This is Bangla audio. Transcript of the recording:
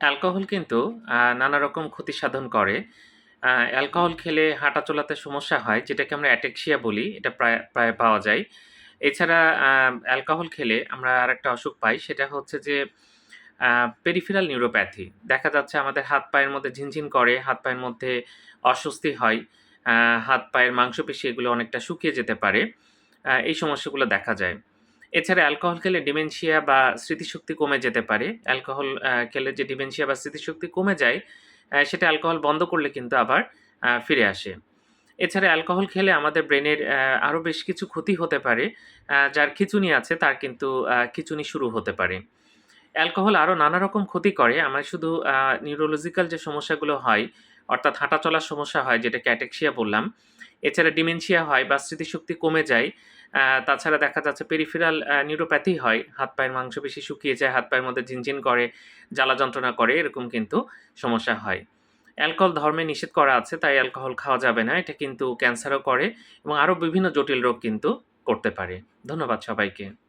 অ্যালকোহল কিন্তু নানা রকম ক্ষতি সাধন করে। অ্যালকোহল খেলে হাঁটা চলাতে সমস্যা হয়, যেটাকে আমরা অ্যাটেক্সিয়া বলি। এটা প্রায় প্রায় পাওয়া যায়। এছাড়া অ্যালকোহল খেলে আমরা আর একটা অসুখ পাই, সেটা হচ্ছে যে পেরিফেরাল নিউরোপ্যাথি। দেখা যাচ্ছে আমাদের হাত-পায়ের মধ্যে ঝিনঝিন করে, হাত-পায়ের মধ্যে অস্বস্তি হয়। হাত-পায়ের মাংসপেশি এগুলো অনেকটা শুকিয়ে যেতে পারে। এই সমস্যাগুলো দেখা যায়। এছাড়া অ্যালকোহল খেলে ডিমেনশিয়া বা স্মৃতিশক্তি কমে যেতে পারে। অ্যালকোহল খেলে যে ডিমেনশিয়া বা স্মৃতিশক্তি কমে যায়, সেটা অ্যালকোহল বন্ধ করলে কিন্তু আবার ফিরে আসে। এছাড়া অ্যালকোহল খেলে আমাদের ব্রেনের অ্যা আরও বেশ কিছু ক্ষতি হতে পারে। যার খিচুনি আছে তার কিন্তু খিঁচুনি শুরু হতে পারে। অ্যালকোহল আরও নানা রকম ক্ষতি করে। আমার শুধু নিউরোলজিক্যাল যে সমস্যাগুলো হয়, অর্থাৎ হাঁটা চলার সমস্যা হয় যেটা ক্যাটেক্সিয়া বললাম। এছাড়া ডিমেনশিয়া হয় বা স্মৃতিশক্তি কমে যায়। তাছাড়া দেখা যাচ্ছে পেরিফেরাল নিউরোপ্যাথি হয়। হাত-পায়ের মাংসপেশি শুকিয়ে যায়, হাত-পায়ের মধ্যে ঝিনঝিন করে, জ্বালা যন্ত্রণা করে, এরকম কিন্তু সমস্যা হয়। অ্যালকোহল ধর্মে নিষেধ করা আছে, তাই অ্যালকোহল খাওয়া যাবে না। এটা কিন্তু ক্যান্সারও করে এবং আরও বিভিন্ন জটিল রোগ কিন্তু করতে পারে। ধন্যবাদ সবাইকে।